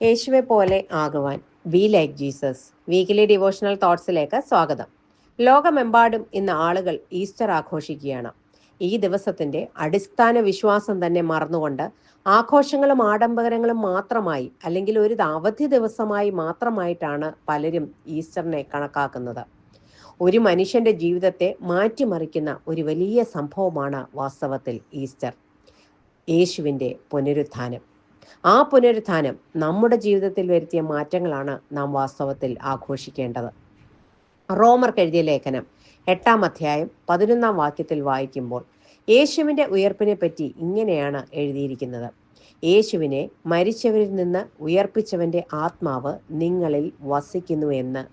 യേശുവെ പോലെ ആകുവാൻ. We like Jesus weekly devotional തോട്ട്സിലേക്ക് സ്വാഗതം. ലോകമെമ്പാടും ഇന്ന് ആളുകൾ ഈസ്റ്റർ ആഘോഷിക്കുകയാണ്. ഈ ദിവസത്തിന്റെ അടിസ്ഥാന വിശ്വാസം തന്നെ മറന്നുകൊണ്ട് ആഘോഷങ്ങളും ആഡംബരങ്ങളും മാത്രമായി അല്ലെങ്കിൽ ഒരു അവധി ദിവസമായി മാത്രമായിട്ടാണ് പലരും ഈസ്റ്ററിനെ കണക്കാക്കുന്നത്. ഒരു മനുഷ്യന്റെ ജീവിതത്തെ മാറ്റിമറിക്കുന്ന ഒരു വലിയ സംഭവമാണ് വാസ്തവത്തിൽ ഈസ്റ്റർ. യേശുവിന്റെ പുനരുത്ഥാനം. ആ പുനരുത്ഥാനം നമ്മുടെ ജീവിതത്തിൽ വരുത്തിയ മാറ്റങ്ങളാണ് നാം വാസ്തവത്തിൽ ആഘോഷിക്കേണ്ടത്. റോമർക്ക് എഴുതിയ ലേഖനം എട്ടാം അധ്യായം പതിനൊന്നാം വാക്യത്തിൽ വായിക്കുമ്പോൾ യേശുവിന്റെ ഉയർപ്പിനെ പറ്റി ഇങ്ങനെയാണ് എഴുതിയിരിക്കുന്നത്. യേശുവിനെ മരിച്ചവരിൽ നിന്ന് ഉയർപ്പിച്ചവന്റെ ആത്മാവ് നിങ്ങളിൽ വസിക്കുന്നു എന്ന്.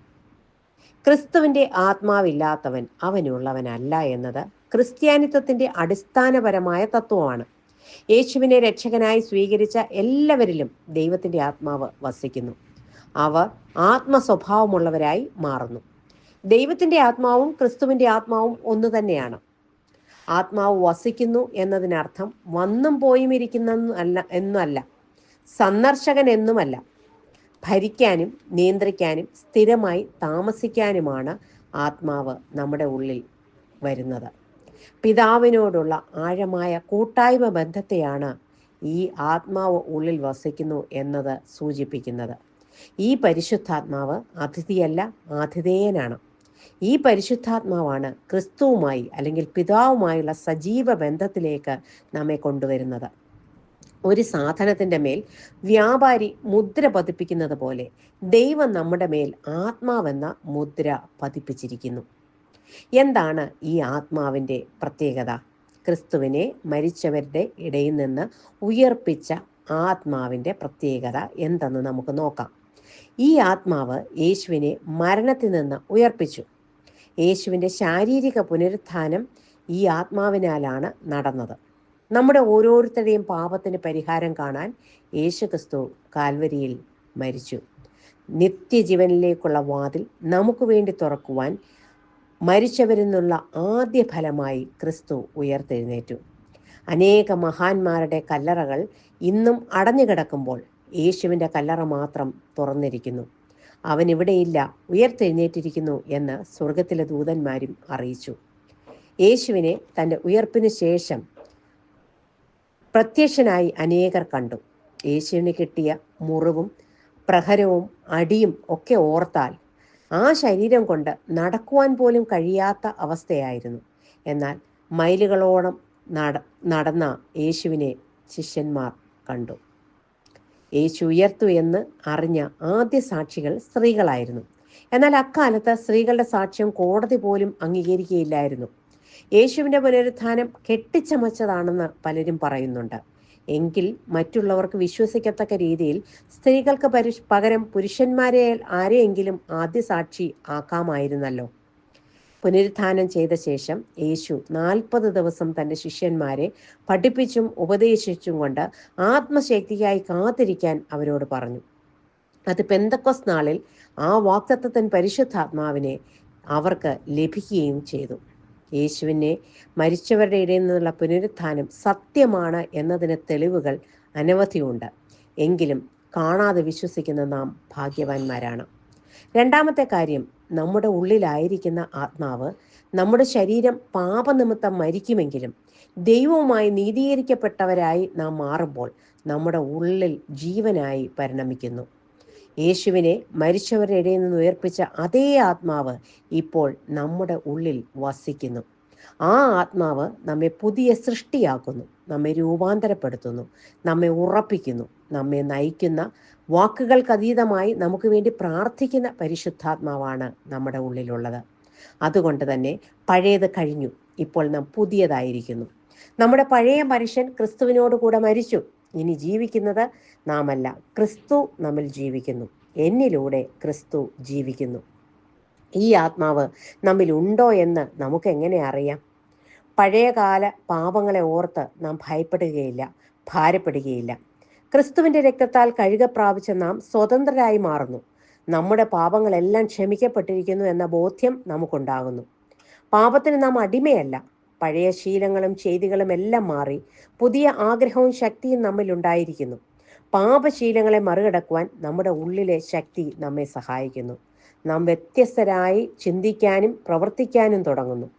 ക്രിസ്തുവിന്റെ ആത്മാവില്ലാത്തവൻ അവനുള്ളവനല്ല എന്നത് ക്രിസ്ത്യാനിത്വത്തിന്റെ അടിസ്ഥാനപരമായ തത്വമാണ്. യേശുവിനെ രക്ഷകനായി സ്വീകരിച്ച എല്ലാവരിലും ദൈവത്തിന്റെ ആത്മാവ് വസിക്കുന്നു. അവർ ആത്മസ്വഭാവമുള്ളവരായി മാറുന്നു. ദൈവത്തിന്റെ ആത്മാവും ക്രിസ്തുവിന്റെ ആത്മാവും ഒന്നു തന്നെയാണ്. ആത്മാവ് വസിക്കുന്നു എന്നതിനർത്ഥം വന്നും പോയും ഇരിക്കുന്ന അല്ല എന്നല്ല സന്ദർശകൻ എന്നുമല്ല. ഭരിക്കാനും നിയന്ത്രിക്കാനും സ്ഥിരമായി താമസിക്കാനുമാണ് ആത്മാവ് നമ്മുടെ ഉള്ളിൽ വരുന്നത്. പിതാവിനോടുള്ള ആഴമായ കൂട്ടായ്മ ബന്ധത്തെയാണ് ഈ ആത്മാവ് ഉള്ളിൽ വസിക്കുന്നു എന്നത് സൂചിപ്പിക്കുന്നത്. ഈ പരിശുദ്ധാത്മാവ് അതിഥിയല്ല ആതിഥേയനാണ്. ഈ പരിശുദ്ധാത്മാവാണ് ക്രിസ്തുവുമായി അല്ലെങ്കിൽ പിതാവുമായുള്ള സജീവ ബന്ധത്തിലേക്ക് നമ്മെ കൊണ്ടുവരുന്നത്. ഒരു സാധനത്തിന്റെ മേൽ വ്യാപാരി മുദ്ര പതിപ്പിക്കുന്നത് പോലെ ദൈവം നമ്മുടെ മേൽ ആത്മാവെന്ന മുദ്ര പതിപ്പിച്ചിരിക്കുന്നു. എന്താണ് ഈ ആത്മാവിന്റെ പ്രത്യേകത? ക്രിസ്തുവിനെ മരിച്ചവരുടെ ഇടയിൽ നിന്ന് ഉയർപ്പിച്ച ആത്മാവിന്റെ പ്രത്യേകത എന്തെന്ന് നമുക്ക് നോക്കാം. ഈ ആത്മാവ് യേശുവിനെ മരണത്തിൽ നിന്ന് ഉയർപ്പിച്ചു. യേശുവിന്റെ ശാരീരിക പുനരുത്ഥാനം ഈ ആത്മാവിനാലാണ് നടന്നത്. നമ്മുടെ ഓരോരുത്തരുടെയും പാപത്തിന് പരിഹാരം കാണാൻ യേശു ക്രിസ്തു കാൽവരിയിൽ മരിച്ചു. നിത്യജീവനിലേക്കുള്ള വാതിൽ നമുക്ക് വേണ്ടി തുറക്കുവാൻ മരിച്ചവരിൽ നിന്നുള്ള ആദ്യ ഫലമായി ക്രിസ്തു ഉയർത്തെഴുന്നേറ്റു. അനേക മഹാന്മാരുടെ കല്ലറകൾ ഇന്നും അടഞ്ഞുകിടക്കുമ്പോൾ യേശുവിന്റെ കല്ലറ മാത്രം തുറന്നിരിക്കുന്നു. അവൻ ഇവിടെയില്ല ഉയർത്തെഴുന്നേറ്റിരിക്കുന്നു എന്ന് സ്വർഗത്തിലെ ദൂതന്മാരും അറിയിച്ചു. യേശുവിനെ തന്റെ ഉയർപ്പിന് ശേഷം പ്രത്യക്ഷനായി അനേകർ കണ്ടു. യേശുവിന് കിട്ടിയ മുറിവും പ്രഹരവും അടിയും ഒക്കെ ഓർത്താൽ ആ ശരീരം കൊണ്ട് നടക്കുവാൻ പോലും കഴിയാത്ത അവസ്ഥയായിരുന്നു. എന്നാൽ മൈലുകളോളം നട നടന്ന യേശുവിനെ ശിഷ്യന്മാർ കണ്ടു. യേശു ഉയർത്തു എന്ന് അറിഞ്ഞ ആദ്യ സാക്ഷികൾ സ്ത്രീകളായിരുന്നു. എന്നാൽ അക്കാലത്ത് സ്ത്രീകളുടെ സാക്ഷ്യം കോടതി പോലും അംഗീകരിക്കുകയില്ലായിരുന്നു. യേശുവിന്റെ പുനരുത്ഥാനം കെട്ടിച്ചമച്ചതാണെന്ന് പലരും പറയുന്നുണ്ട്. എങ്കിൽ മറ്റുള്ളവർക്ക് വിശ്വസിക്കത്തക്ക രീതിയിൽ സ്ത്രീകൾക്ക് പരിഷ് പകരം പുരുഷന്മാരെ ആരെയെങ്കിലും ആദ്യ സാക്ഷി ആക്കാമായിരുന്നല്ലോ. പുനരുത്ഥാനം ചെയ്ത ശേഷം യേശു നാൽപ്പത് ദിവസം തന്റെ ശിഷ്യന്മാരെ പഠിപ്പിച്ചും ഉപദേശിച്ചും കൊണ്ട് ആത്മശക്തിയായി കാത്തിരിക്കാൻ അവരോട് പറഞ്ഞു. അത് പെന്തക്കോസ് നാളിൽ ആ വാക്തത്വത്തിൻ പരിശുദ്ധാത്മാവിനെ അവർക്ക് ലഭിക്കുകയും ചെയ്തു. യേശുവിനെ മരിച്ചവരുടെ ഇടയിൽ നിന്നുള്ള പുനരുത്ഥാനം സത്യമാണ് എന്നതിന് തെളിവുകൾ അനവധിയുണ്ട്. എങ്കിലും കാണാതെ വിശ്വസിക്കുന്ന നാം ഭാഗ്യവാന്മാരാണ്. രണ്ടാമത്തെ കാര്യം നമ്മുടെ ഉള്ളിലായിരിക്കുന്ന ആത്മാവ് നമ്മുടെ ശരീരം പാപനിമിത്തം മരിക്കുമെങ്കിലും ദൈവവുമായി നീതീകരിക്കപ്പെട്ടവരായി നാം മാറുമ്പോൾ നമ്മുടെ ഉള്ളിൽ ജീവനായി പരിണമിക്കുന്നു. യേശുവിനെ മരിച്ചവരുടെ ഇടയിൽ നിന്ന് ഉയർപ്പിച്ച അതേ ആത്മാവ് ഇപ്പോൾ നമ്മുടെ ഉള്ളിൽ വസിക്കുന്നു. ആ ആത്മാവ് നമ്മെ പുതിയ സൃഷ്ടിയാക്കുന്നു നമ്മെ രൂപാന്തരപ്പെടുത്തുന്നു നമ്മെ ഉറപ്പിക്കുന്നു നമ്മെ നയിക്കുന്ന വാക്കുകൾക്കതീതമായി നമുക്ക് വേണ്ടി പ്രാർത്ഥിക്കുന്ന പരിശുദ്ധാത്മാവാണ് നമ്മുടെ ഉള്ളിലുള്ളത്. അതുകൊണ്ട് തന്നെ പഴയത് കഴിഞ്ഞു ഇപ്പോൾ നാം പുതിയതായിരിക്കുന്നു. നമ്മുടെ പഴയ മനുഷ്യൻ ക്രിസ്തുവിനോട് കൂടെ മരിച്ചു. ഇനി ജീവിക്കുന്നത് നാമല്ല. ക്രിസ്തു നമ്മിൽ ജീവിക്കുന്നു. എന്നിലൂടെ ക്രിസ്തു ജീവിക്കുന്നു. ഈ ആത്മാവ് നമ്മിൽ ഉണ്ടോ എന്ന് നമുക്ക് എങ്ങനെ അറിയാം? പഴയകാല പാപങ്ങളെ ഓർത്ത് നാം ഭയപ്പെടുകയില്ല ഭാരപ്പെടുകയില്ല. ക്രിസ്തുവിന്റെ രക്തത്താൽ കഴുക പ്രാപിച്ച നാം സ്വതന്ത്രരായി മാറുന്നു. നമ്മുടെ പാപങ്ങളെല്ലാം ക്ഷമിക്കപ്പെട്ടിരിക്കുന്നു എന്ന ബോധ്യം നമുക്കുണ്ടാകുന്നു. പാപത്തിന് നാം അടിമയല്ല. പഴയ ശീലങ്ങളും ചെയ്തികളും എല്ലാം മാറി പുതിയ ആഗ്രഹവും ശക്തിയും നമ്മിൽ ഉണ്ടായിരിക്കുന്നു. പാപശീലങ്ങളെ മറികടക്കുവാൻ നമ്മുടെ ഉള്ളിലെ ശക്തി നമ്മെ സഹായിക്കുന്നു. നാം വ്യത്യസ്തരായി ചിന്തിക്കാനും പ്രവർത്തിക്കാനും തുടങ്ങുന്നു.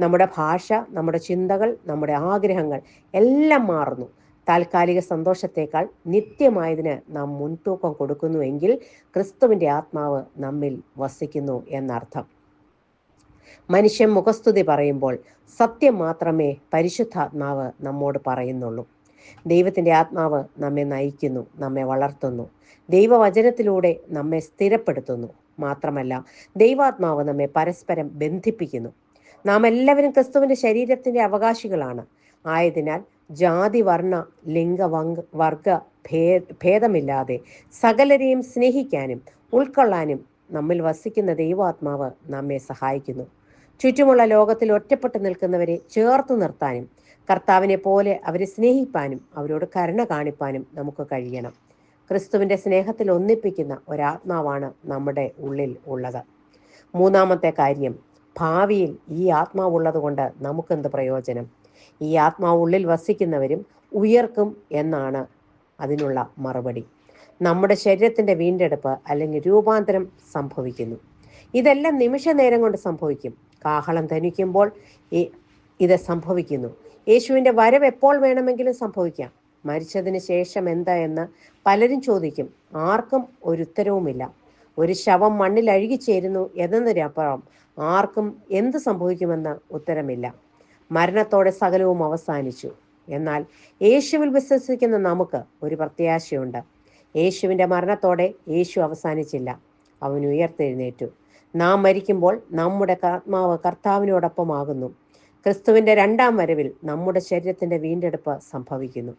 നമ്മുടെ ഭാഷ നമ്മുടെ ചിന്തകൾ നമ്മുടെ ആഗ്രഹങ്ങൾ എല്ലാം മാറുന്നു. താൽക്കാലിക സന്തോഷത്തേക്കാൾ നിത്യമായതിന് നാം മുൻതൂക്കം കൊടുക്കുന്നുവെങ്കിൽ ക്രിസ്തുവിന്റെ ആത്മാവ് നമ്മിൽ വസിക്കുന്നു എന്നർത്ഥം. മനുഷ്യൻ മുഖസ്തുതി പറയുമ്പോൾ സത്യം മാത്രമേ പരിശുദ്ധാത്മാവ് നമ്മോട് പറയുന്നുള്ളൂ. ദൈവത്തിന്റെ ആത്മാവ് നമ്മെ നയിക്കുന്നു നമ്മെ വളർത്തുന്നു. ദൈവവചനത്തിലൂടെ നമ്മെ സ്ഥിരപ്പെടുത്തുന്നു. മാത്രമല്ല ദൈവാത്മാവ് നമ്മെ പരസ്പരം ബന്ധിപ്പിക്കുന്നു. നാം എല്ലാവരും ക്രിസ്തുവിന്റെ ശരീരത്തിന്റെ അവകാശികളാണ്. ആയതിനാൽ ജാതി വർണ ലിംഗ വർഗ ഭേദമില്ലാതെ സകലരെയും സ്നേഹിക്കാനും ഉൾക്കൊള്ളാനും നമ്മിൽ വസിക്കുന്ന ദൈവാത്മാവ് നമ്മെ സഹായിക്കുന്നു. ചുറ്റുമുള്ള ലോകത്തിൽ ഒറ്റപ്പെട്ടു നിൽക്കുന്നവരെ ചേർത്തു നിർത്താനും കർത്താവിനെ പോലെ അവരെ സ്നേഹിപ്പാനും അവരോട് കരുണ കാണിപ്പാനും നമുക്ക് കഴിയണം. ക്രിസ്തുവിന്റെ സ്നേഹത്തിൽ ഒന്നിപ്പിക്കുന്ന ഒരാത്മാവാണ് നമ്മുടെ ഉള്ളിൽ ഉള്ളത്. മൂന്നാമത്തെ കാര്യം ഭാവിയിൽ ഈ ആത്മാവുള്ളത് കൊണ്ട് നമുക്കെന്ത് പ്രയോജനം? ഈ ആത്മാവ് ഉള്ളിൽ വസിക്കുന്നവരും ഉയർക്കും എന്നാണ് അതിനുള്ള മറുപടി. നമ്മുടെ ശരീരത്തിന്റെ വീണ്ടെടുപ്പ് അല്ലെങ്കിൽ രൂപാന്തരം സംഭവിക്കുന്നു. ഇതെല്ലാം നിമിഷ നേരം കൊണ്ട് സംഭവിക്കും. കാഹളം ധനിക്കുമ്പോൾ ഇത് സംഭവിക്കുന്നു. യേശുവിന്റെ വരവ് എപ്പോൾ വേണമെങ്കിലും സംഭവിക്കാം. മരിച്ചതിന് ശേഷം എന്താ എന്ന് പലരും ചോദിക്കും. ആർക്കും ഒരു ഉത്തരവുമില്ല. ഒരു ശവം മണ്ണിൽ അഴുകി അഴുകിച്ചേരുന്നു എന്നതിനപ്പുറം ആർക്കും എന്ത് സംഭവിക്കുമെന്ന് ഉത്തരമില്ല. മരണത്തോടെ സകലവും അവസാനിച്ചു. എന്നാൽ യേശുവിൽ വിശ്വസിക്കുന്ന നമുക്ക് ഒരു പ്രത്യാശയുണ്ട്. യേശുവിന്റെ മരണത്തോടെ യേശു അവസാനിച്ചില്ല. അവൻ ഉയർത്തെഴുന്നേറ്റു. നാം മരിക്കുമ്പോൾ നമ്മുടെ ആത്മാവ് കർത്താവിനോടൊപ്പമാകുന്നു. ക്രിസ്തുവിന്റെ രണ്ടാം വരവിൽ നമ്മുടെ ശരീരത്തിന്റെ വീണ്ടെടുപ്പ് സംഭവിക്കുന്നു.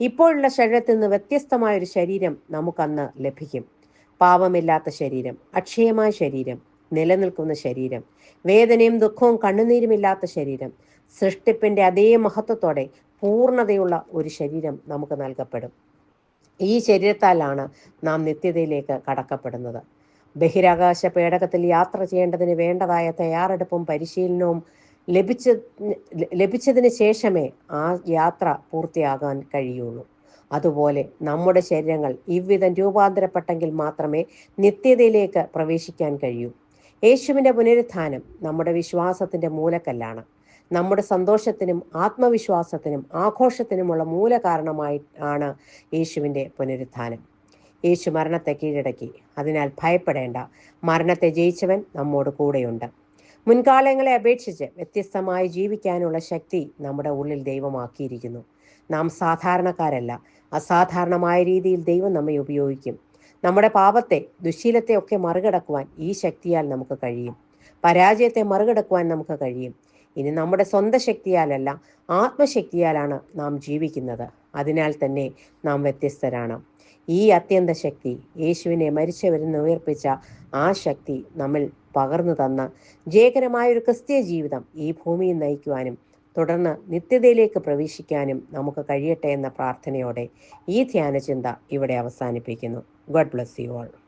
ഇപ്പോഴുള്ള ശരീരത്തിൽ നിന്ന് വ്യത്യസ്തമായ ഒരു ശരീരം നമുക്കന്ന് ലഭിക്കും. പാപമില്ലാത്ത ശരീരം അക്ഷയമായ ശരീരം നിലനിൽക്കുന്ന ശരീരം വേദനയും ദുഃഖവും കണ്ണുനീരുമില്ലാത്ത ശരീരം സൃഷ്ടിപ്പിന്റെ അതേ മഹത്വത്തോടെ പൂർണതയുള്ള ഒരു ശരീരം നമുക്ക് നൽകപ്പെടും. ഈ ശരീരത്താലാണ് നാം നിത്യതയിലേക്ക് കടക്കപ്പെടുന്നത്. ബഹിരാകാശ പേടകത്തിൽ യാത്ര ചെയ്യേണ്ടതിന് വേണ്ടതായ തയ്യാറെടുപ്പും പരിശീലനവും ലഭിച്ച ലഭിച്ചതിന് ശേഷമേ ആ യാത്ര പൂർത്തിയാകാൻ കഴിയുള്ളൂ. അതുപോലെ നമ്മുടെ ശരീരങ്ങൾ ഇவ்விധം രൂപാന്തരപ്പെട്ടെങ്കിൽ മാത്രമേ നിത്യതയിലേക്ക് പ്രവേശിക്കാൻ കഴിയൂ. യേശുവിന്റെ പുനരുത്ഥാനം നമ്മുടെ വിശ്വാസത്തിന്റെ മൂലക്കല്ലാണ്. നമ്മുടെ സന്തോഷത്തിനും ആത്മവിശ്വാസത്തിനും ആഘോഷത്തിനുമുള്ള മൂലകാരണമായി ആണ് യേശുവിന്റെ പുനരുത്ഥാനം. യേശു മരണത്തെ കീഴടക്കി. അതിനാൽ ഭയപ്പെടേണ്ട. മരണത്തെ ജയിച്ചവൻ നമ്മോട് കൂടെയുണ്ട്. മുൻകാലങ്ങളെ അപേക്ഷിച്ച് വ്യത്യസ്തമായി ജീവിക്കാനുള്ള ശക്തി നമ്മുടെ ഉള്ളിൽ ദൈവമാക്കിയിരിക്കുന്നു. നാം സാധാരണക്കാരല്ല. അസാധാരണമായ രീതിയിൽ ദൈവം നമ്മെ ഉപയോഗിക്കും. നമ്മുടെ പാപത്തെ ദുശീലത്തെ ഒക്കെ മറികടക്കുവാൻ ഈ ശക്തിയാൽ നമുക്ക് കഴിയും. പരാജയത്തെ മറികടക്കുവാൻ നമുക്ക് കഴിയും. ഇനി നമ്മുടെ സ്വന്തം ശക്തിയാലല്ല ആത്മശക്തിയാലാണ് നാം ജീവിക്കുന്നത്. അതിനാൽ തന്നെ നാം വ്യത്യസ്തരാണ്. ഈ അത്യന്ത ശക്തി യേശുവിനെ മരിച്ചവരിൽ നിന്ന് ഉയർപ്പിച്ച ആ ശക്തി നമ്മൾ പകർന്നു തന്ന ജയകരമായ ഒരു ക്രിസ്തീയ ജീവിതം ഈ ഭൂമിയിൽ നയിക്കുവാനും തുടർന്ന് നിത്യതയിലേക്ക് പ്രവേശിക്കാനും നമുക്ക് കഴിയട്ടെ എന്ന പ്രാർത്ഥനയോടെ ഈ ധ്യാനചിന്ത ഇവിടെ അവസാനിപ്പിക്കുന്നു. God bless you all